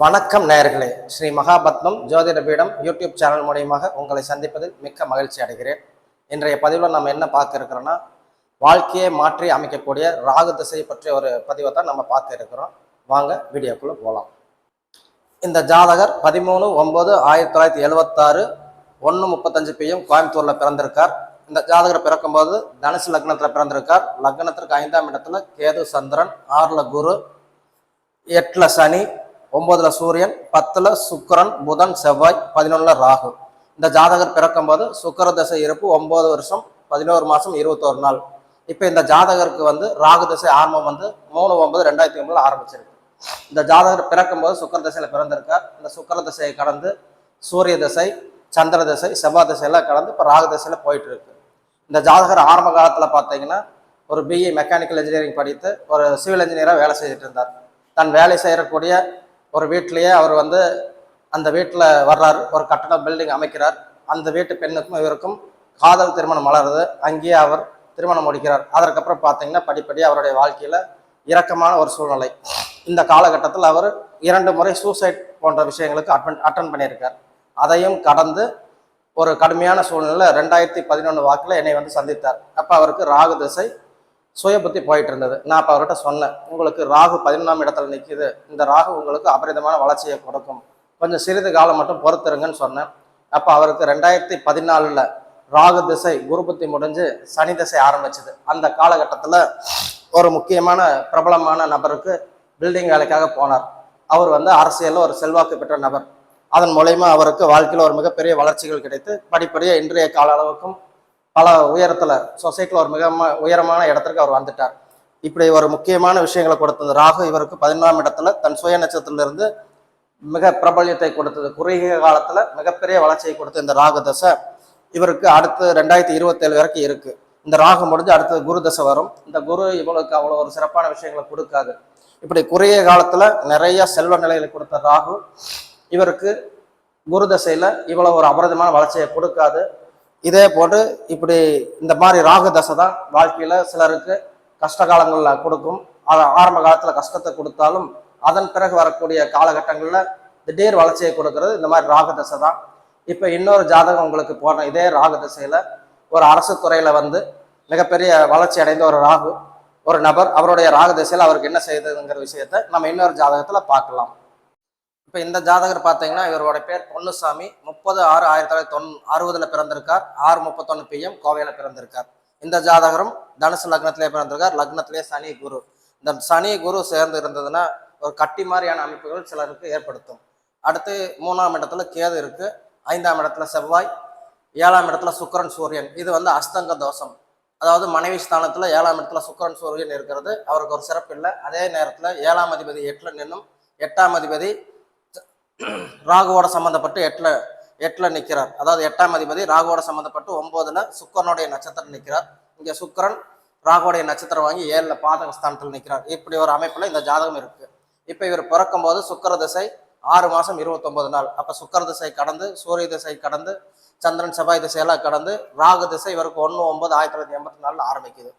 வணக்கம் நேயர்களே. ஸ்ரீ மகாபத்மம் ஜோதிட பீடம் யூடியூப் சேனல் மூலியமாக உங்களை சந்திப்பதில் மிக்க மகிழ்ச்சி அடைகிறேன். இன்றைய பதிவில் நம்ம என்ன பார்க்க இருக்கிறோன்னா வாழ்க்கையை மாற்றி அமைக்கக்கூடிய ராகு திசை பற்றிய ஒரு பதிவை தான் நம்ம பார்க்க இருக்கிறோம். வாங்க வீடியோக்குள்ளே போகலாம் இந்த ஜாதகர் பதிமூணு ஒம்பது ஆயிரத்தி தொள்ளாயிரத்தி எழுபத்தாறு ஒன்று முப்பத்தஞ்சு பிஎம் கோயம்புத்தூரில் பிறந்திருக்கார். இந்த ஜாதகர் பிறக்கும்போது தனுசு லக்னத்தில் பிறந்திருக்கார். லக்னத்திற்கு ஐந்தாம் இடத்துல கேது சந்திரன் ஆறில் குரு எட்டில் சனி ஒன்பதுல சூரியன் பத்துல சுக்கரன் புதன் செவ்வாய் பதினொன்னுல ராகு. இந்த ஜாதகர் பிறக்கும்போது சுக்கர தசை இருப்பு ஒன்பது வருஷம் பதினோரு மாசம் இருபத்தோரு நாள். இப்போ இந்த ஜாதகருக்கு வந்து ராகு தசை ஆரம்பம் வந்து மூணு ஒன்பது ரெண்டாயிரத்தி ஒன்பதுல ஆரம்பிச்சிருக்கு. இந்த ஜாதகர் பிறக்கும்போது சுக்கர தசையில பிறந்திருக்கார். இந்த சுக்கர தசையை கடந்து சூரிய தசை சந்திர தசை செவ்வாய் தசையெல்லாம் கடந்து இப்போ ராகு தசையில போயிட்டு இருக்கு இந்த ஜாதகர் ஆரம்ப காலத்துல பார்த்தீங்கன்னா ஒரு பிஇ மெக்கானிக்கல் இன்ஜினியரிங் படித்து ஒரு சிவில் இன்ஜினியராக வேலை செஞ்சுட்டு இருந்தார். தன் வேலை செய்யக்கூடிய ஒரு வீட்டிலேயே அவர் வந்து அந்த வீட்டில் வர்றார் ஒரு கட்டட பில்டிங் அமைக்கிறார். அந்த வீட்டு பெண்ணுக்கும் இவருக்கும் காதல் திருமணம் மலருது அங்கேயே அவர் திருமணம் முடிக்கிறார். அதற்கப்புறம் பார்த்தீங்கன்னா படிப்படி அவருடைய வாழ்க்கையில் இரக்கமான ஒரு சூழ்நிலை. இந்த காலகட்டத்தில் அவர் இரண்டு முறை சூசைட் போன்ற விஷயங்களுக்கு அட்டன் அட்டன் பண்ணியிருக்கார். அதையும் கடந்து ஒரு கடுமையான சூழ்நிலை ரெண்டாயிரத்தி பதினொன்று வாக்கில் என்னை வந்து சந்தித்தார். அப்போ அவருக்கு ராகு திசை சுய புத்தி போயிட்டு இருந்தது நான் அப்போ அவர்கிட்ட சொன்னேன் உங்களுக்கு ராகு பதினொன்றாம் இடத்துல நிற்கிது இந்த ராகு உங்களுக்கு அபரிதமான வளர்ச்சியை கொடுக்கும். கொஞ்சம் சிறிது காலம் மட்டும் பொறுத்துருங்கன்னு சொன்னேன். அப்போ அவருக்கு ரெண்டாயிரத்தி பதினாலில் ராகு திசை குரு புத்தி முடிஞ்சு சனி திசை ஆரம்பிச்சது. அந்த காலகட்டத்தில் ஒரு முக்கியமான பிரபலமான நபருக்கு பில்டிங் வேலைக்காக போனார். அவர் வந்து அரசியலில் ஒரு செல்வாக்கு பெற்ற நபர். அதன் மூலயமா அவருக்கு வாழ்க்கையில் ஒரு மிகப்பெரிய வளர்ச்சிகள் கிடைத்து படிப்படியாக இன்றைய கால அளவுக்கும் பல உயரத்தில் சொசைட்டியில் ஒரு மிக உயரமான இடத்திற்கு அவர் வந்துட்டார். இப்படி ஒரு முக்கியமான விஷயங்களை கொடுத்தது ராகு. இவருக்கு பதினொன்றாம் இடத்துல தன் சுய நட்சத்திரத்திலிருந்து மிக பிரபல்யத்தை கொடுத்தது. குறுகிய காலத்தில் மிகப்பெரிய வளர்ச்சியை கொடுத்த இந்த ராகு தசை இவருக்கு அடுத்து ரெண்டாயிரத்தி இருபத்தேழு வரைக்கும் இருக்கு. இந்த ராகு முடிஞ்சு அடுத்து குரு தசை வரும். இந்த குரு இவளுக்கு அவ்வளோ ஒரு சிறப்பான விஷயங்களை கொடுக்காது. இப்படி குறுகிய காலத்தில் நிறைய செல்வ நிலைகளை கொடுத்த ராகு இவருக்கு குரு தசையில் இவ்வளோ ஒரு அபரதமான வளர்ச்சியை கொடுக்காது. இதே போட்டு இப்படி இந்த மாதிரி ராகு தசை தான் வாழ்க்கையில் சிலருக்கு கஷ்ட காலங்களில் கொடுக்கும். அதை ஆரம்ப காலத்தில் கஷ்டத்தை கொடுத்தாலும் அதன் பிறகு வரக்கூடிய காலகட்டங்களில் திடீர் வளர்ச்சியை கொடுக்கறது இந்த மாதிரி ராகு தசை தான். இப்போ இன்னொரு ஜாதகம் உங்களுக்கு போன இதே ராகு தசையில் ஒரு அரசு துறையில் வந்து மிகப்பெரிய வளர்ச்சி அடைந்த ஒரு ராகு ஒரு நபர் அவருடைய ராகு திசையில் அவருக்கு என்ன செய்யுதுங்கிற விஷயத்த நம்ம இன்னொரு ஜாதகத்தில் பார்க்கலாம். இப்போ இந்த ஜாதகர் பார்த்தீங்கன்னா இவரோட பேர் பொன்னுசாமி. முப்பது ஆறு ஆயிரத்தி தொள்ளாயிரத்தி தொன் அறுபதுல பிறந்திருக்கார். ஆறு முப்பத்தொன்று பிஎம் கோவையில் பிறந்திருக்கார். இந்த ஜாதகரும் தனுசு லக்னத்திலே பிறந்திருக்கார். லக்னத்திலே சனி குரு. இந்த சனி குரு சேர்ந்து இருந்ததுன்னா ஒரு கட்டி மாதிரியான அமைப்புகள் சிலருக்கு ஏற்படுத்தும். அடுத்து மூணாம் இடத்துல கேது இருக்கு. ஐந்தாம் இடத்துல செவ்வாய். ஏழாம் இடத்துல சுக்கிரன் சூரியன். இது வந்து அஸ்தங்க தோஷம். அதாவது மனைவி ஸ்தானத்தில் ஏழாம் இடத்துல சுக்கிரன் சூரியன் இருக்கிறது. அவருக்கு ஒரு சிறப்பு இல்லை. அதே நேரத்தில் ஏழாம் அதிபதி எட்டில் நின்னும் எட்டாம் அதிபதி ராகுவோட சம்மந்தப்பட்டு எட்டில் எட்டில் நிற்கிறார் அதாவது எட்டாம் அதிபதி ராகுவோட சம்மந்தப்பட்டு ஒம்போதில் சுக்கரனுடைய நட்சத்திரம் நிற்கிறார் இங்கே சுக்கிரன் ராகுவோடைய நட்சத்திரம் வாங்கி ஏழில் பாதக ஸ்தானத்தில் நிற்கிறார் இப்படி ஒரு அமைப்பில் இந்த ஜாதகம் இருக்குது இப்போ இவர் பிறக்கும் போது சுக்கர திசை ஆறு மாதம் இருபத்தொம்போது நாள். அப்போ சுக்கர திசை கடந்து சூரிய திசை கடந்து சந்திரன் செவ்வாய் திசையெல்லாம் கடந்து ராகு திசை இவருக்கு ஒன்று ஒன்பது ஆயிரத்தி தொள்ளாயிரத்தி எண்பத்தி நாலில் ஆரம்பிக்குது.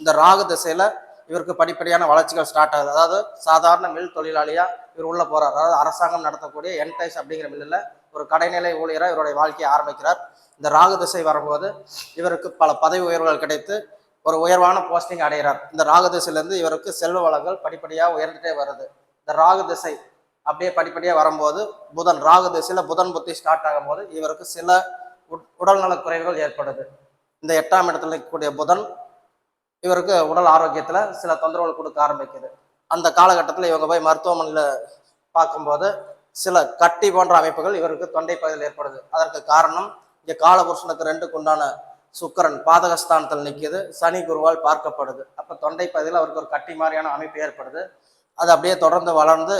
இந்த ராகு திசையில் இவருக்கு படிப்படியான வளர்ச்சிகள் ஸ்டார்ட் ஆகுது. அதாவது சாதாரண மில் தொழிலாளியாக இவர் உள்ளே போகிறார் அதாவது அரசாங்கம் நடத்தக்கூடிய என்டைஸ் அப்படிங்கிற மில்லில் ஒரு கடைநிலை ஊழியராக இவருடைய வாழ்க்கையை ஆரம்பிக்கிறார். இந்த ராகு திசை வரும்போது இவருக்கு பல பதவி உயர்வுகள் கிடைத்து ஒரு உயர்வான போஸ்டிங் அடைகிறார். இந்த ராகு திசையிலேருந்து இவருக்கு செல்வ வளங்கள் படிப்படியாக உயர்ந்துட்டே வருது. இந்த ராகு திசை அப்படியே படிப்படியாக வரும்போது புதன் ராகு திசையில் புதன் புத்தி ஸ்டார்ட் ஆகும்போது இவருக்கு சில உட்- உடல்நலக் குறைவுகள் ஏற்படுது. இந்த எட்டாம் இடத்துல இருக்கக்கூடிய புதன் இவருக்கு உடல் ஆரோக்கியத்தில் சில தொந்தரவுகள் கொடுக்க ஆரம்பிக்குது. அந்த காலகட்டத்தில் இவங்க போய் மருத்துவமனையில் பார்க்கும்போது சில கட்டி போன்ற அமைப்புகள் இவருக்கு தொண்டை பகுதியில் ஏற்படுது. அதற்கு காரணம் இங்கே காலபுருஷனுக்கு ரெண்டுக்கு உண்டான சுக்கிரன் பாதகஸ்தானத்தில் நிற்கிது சனி குருவால் பார்க்கப்படுது. அப்போ தொண்டை பகுதியில் அவருக்கு ஒரு கட்டி மாதிரியான அமைப்பு ஏற்படுது. அது அப்படியே தொடர்ந்து வளர்ந்து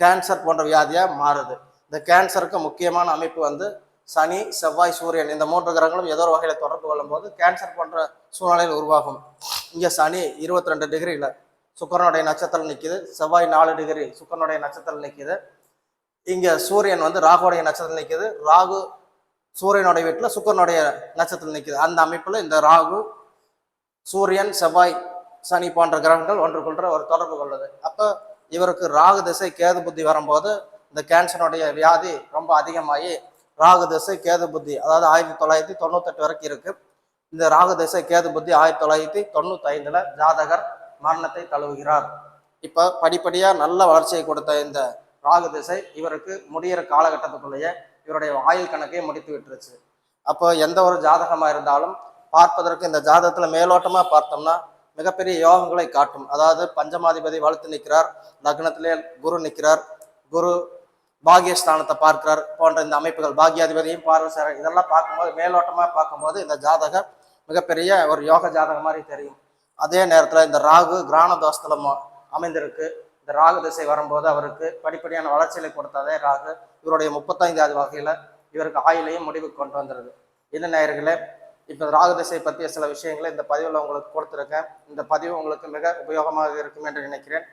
கேன்சர் போன்ற வியாதியாக மாறுது. இந்த கேன்சருக்கு முக்கியமான அமைப்பு வந்து சனி செவ்வாய் சூரியன் இந்த மூன்று கிரகங்களும் ஏதோ ஒரு வகையில் தொடர்பு கொள்ளும் போது கேன்சர் போன்ற சூழ்நிலையில் உருவாகும். இங்கே சனி இருபத்தி ரெண்டு டிகிரியில் சுக்கரனுடைய நட்சத்திரம் நிற்கிது செவ்வாய் நாலு டிகிரி சுக்கரனுடைய நட்சத்திரம் நிற்கிது இங்கே சூரியன் வந்து ராகுடைய நட்சத்திரம் நிற்கிது ராகு சூரியனுடைய வீட்டில் சுக்கரனுடைய நட்சத்திரம் நிற்கிது அந்த அமைப்பில் இந்த ராகு சூரியன் செவ்வாய் சனி போன்ற கிரகங்கள் ஒன்று ஒன்றுக்கொன்று ஒரு தொடர்பு கொள்ளுது. அப்போ இவருக்கு ராகு திசை கேது புத்தி வரும்போது இந்த கேன்சருடைய வியாதி ரொம்ப அதிகமாகி ராகு திசை கேது புத்தி அதாவது ஆயிரத்தி தொள்ளாயிரத்தி தொண்ணூத்தெட்டு வரைக்கும் இருக்கு. இந்த ராகு திசை கேது புத்தி ஆயிரத்தி தொள்ளாயிரத்தி தொண்ணூத்தி ஐந்துல ஜாதகர் மரணத்தை தழுவுகிறார். இப்போ படிப்படியா நல்ல வளர்ச்சியை கொடுத்த இந்த ராகு திசை இவருக்கு முடியிற காலகட்டத்துக்குள்ளேயே இவருடைய ஆயுள் கணக்கை முடித்து விட்டுருச்சு. அப்போ எந்த ஒரு ஜாதகமாக இருந்தாலும் பார்ப்பதற்கு இந்த ஜாதகத்தில் மேலோட்டமாக பார்த்தோம்னா மிகப்பெரிய யோகங்களை காட்டும். அதாவது பஞ்சமாதிபதி வலுத்து நிற்கிறார் லக்னத்திலே குரு நிற்கிறார் குரு பாகியஸ்தானத்தை பார்க்கிறார் போன்ற இந்த அமைப்புகள். பாகியாதிபதியும் பார்வை இதெல்லாம் பார்க்கும்போது மேலோட்டமாக பார்க்கும்போது இந்த ஜாதகம் மிகப்பெரிய ஒரு யோக ஜாதகம் மாதிரி தெரியும். அதே நேரத்தில் இந்த ராகு கிரான அமைந்திருக்கு. இந்த ராகு திசை வரும்போது அவருக்கு படிப்படியான வளர்ச்சிகளை கொடுத்ததே ராகு. இவருடைய முப்பத்தைந்தாவது வகையில் இவருக்கு ஆயுளையும் முடிவுக்கு கொண்டு வந்துருது. என்ன நேயர்களே இப்போ ராகு திசை பற்றிய சில விஷயங்களை இந்த பதிவில் உங்களுக்கு கொடுத்துருக்கேன். இந்த பதிவு உங்களுக்கு மிக உபயோகமாக இருக்கும் என்று நினைக்கிறேன்.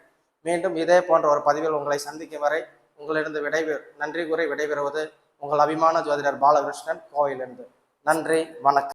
மீண்டும் இதே போன்ற ஒரு பதிவில் உங்களை சந்திக்கும் வரை உங்களிடம் விடைபெறு நன்றி கூறி விடைபெறுவது உங்கள் அபிமான ஜோதிடர் பாலகிருஷ்ணன் கோயிலிருந்து. நன்றி வணக்கம்.